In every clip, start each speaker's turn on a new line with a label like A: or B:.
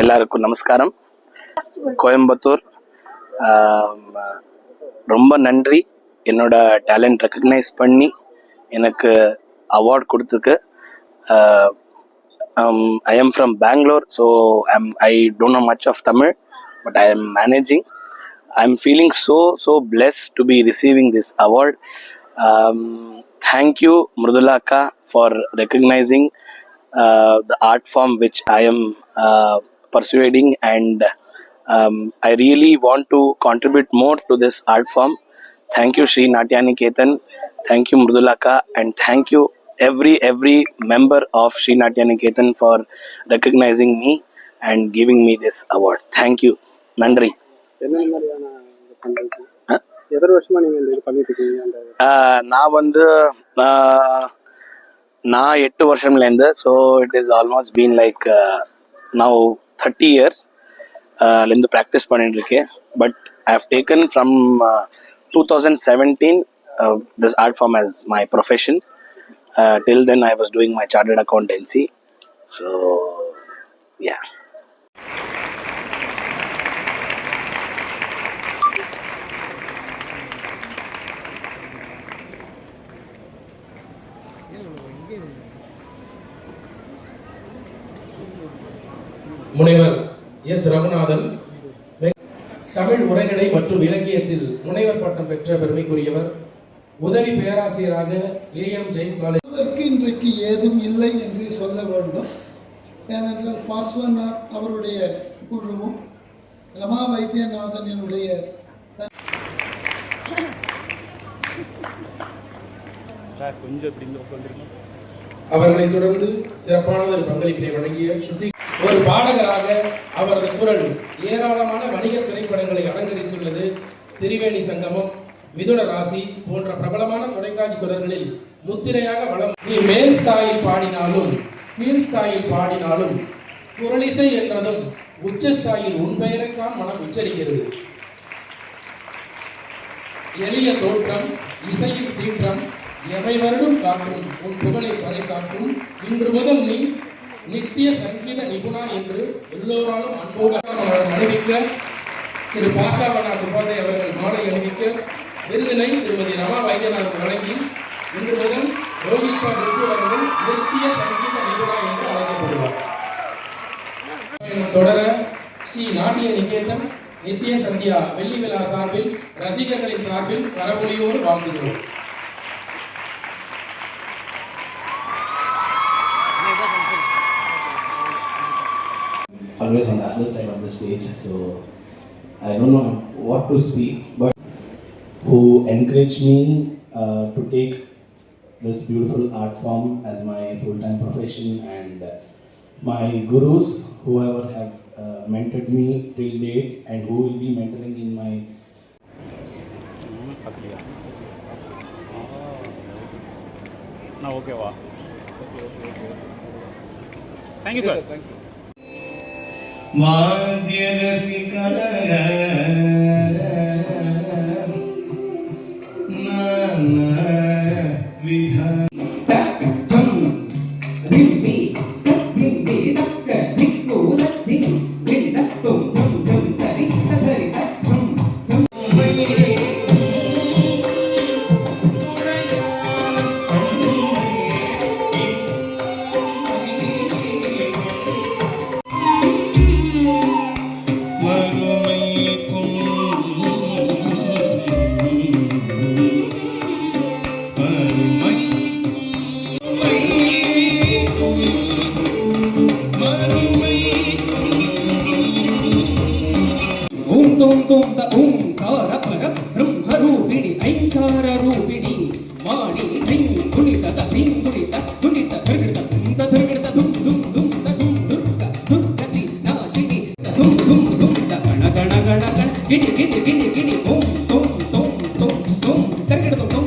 A: எல்லாருக்கும் நமஸ்காரம். கோயம்புத்தூர் ரொம்ப நன்றி. என்னோட டேலண்ட் ரெக்கக்னைஸ் பண்ணி எனக்கு award கொடுத்துக்கு. I am from Bangalore so I'm I don't know much of Tamil but I am managing I am feeling so so bless to be receiving this award thank you Mridula அக்கா for recognising the art the art form which i am uh, pursuing and um, i really want to contribute more to this art form thank you Sri natyani ketan thank you mrudula akka and thank you every every member of Sri natyani ketan for recognizing me and giving me this award thank you ஆஹ் நான் வந்து நான் எட்டு வருஷம்லேருந்து so it is almost been like now thirty years லேருந்து practice பண்ணிட்டு இருக்கேன் but I have taken from two thousand seventeen this art form as my profession till then I was doing my chartered accountancy so yeah
B: முனைவர் S Raghunathan Tamil உரைநடை மற்றும் இலக்கியத்தில் முனைவர் பட்டம் பெற்ற பெருமைக்குரியவர் உதவி பேராசிரியராக ஏஎம் ஜெயின் காலேஜ்
C: அதற்கு இன்றைக்கு ஏதும் இல்லை என்று சொல்ல வேண்டும். ஏனென்றால் பார்ஸ்வநாத் அவருடைய குழுவும் ரமா வைத்தியநாதனினுடைய
B: அவர்களைத் தொடர்ந்து சிறப்பானதொரு பங்களிப்பினை வழங்கிய ஸ்ருதி ஒரு பாடகராக அவரது குரல் ஏராளமான வணிக திரைப்படங்களை அலங்கரித்துள்ளது. திரிவேணி சங்கமம் மிதுன ராசி போன்ற பிரபலமான தொலைக்காட்சி தொடர்களில் முத்திரையாக வளம். நீ மேல் ஸ்தாயில் பாடினாலும் கீழ் ஸ்தாயில் பாடினாலும் குரலிசை என்றதும் உச்சஸ்தாயில் உன் பெயரைத்தான் மனம் உச்சரிக்கிறது. எளிய தோற்றம் இசையின் சீற்றம் எமை வருடும் காற்றும் உன் புகழை பறைசாற்றும் இன்று முதல் நீ நித்திய சங்கீத நிபுணா என்று எல்லோராலும் அன்போடு அவர்கள் அணிவிக்க திரு பாஷாவநாத் உபாதை அவர்கள் மாலை அணிவிக்க விருதினை திருமதி ரமா வைத்தியநாதன் வழங்கி இன்று முதல் ரோஹித்பா ரிப்பு அவர்கள் நித்திய சங்கீத நிபுணா என்று அழைக்கப்படுவார். தொடர ஸ்ரீ நாட்டிய நிகேதன் நித்திய சந்தியா வெள்ளி விழா சார்பில் ரசிகர்களின் சார்பில் கரவொலியோடு வாழ்த்துகிறோம்.
D: always on the other side of the stage, so I don't know what to speak, but who encouraged me uh, to take this beautiful art form as my full-time profession and my gurus, whoever have uh, mentored me till date and who will be mentoring in my
E: நான் ஓகேவா thank you sir வாத்திய
F: വാദ്യരസികല
G: తుంగ ఓం తార పర బ్రహ్మ రూపిణి ఐంకార రూపిణి మాణి ధిం గుణిత ధిం గుణిత గుణిత ధృగృత ధృంత ధృగృత ధుం ధుం ధుం ధుం ధుర్క ధుర్గతి నాశిని ధుం ధుం ధుం గణ గణ గణ గణ గిని గిని గిని గిని ఓం తోం తోం తోం తోం ధృగృత తోం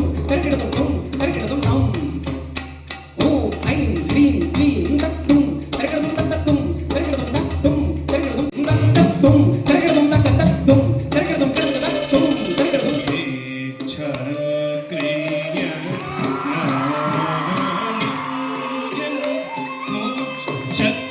F: function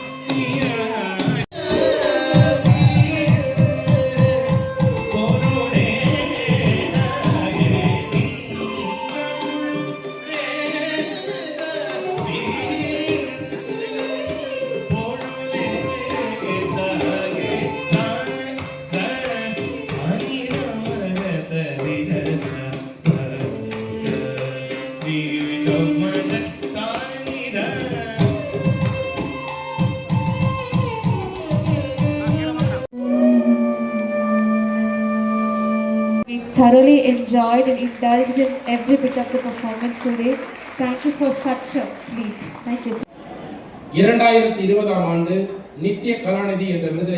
H: thoroughly enjoyed and indulged in every bit of the performance today. Thank you for such a treat. Thank you. so
B: இரண்டாயிரத்தி இருபதாம் ஆண்டு நித்திய கலாநிதி என்ற விருதை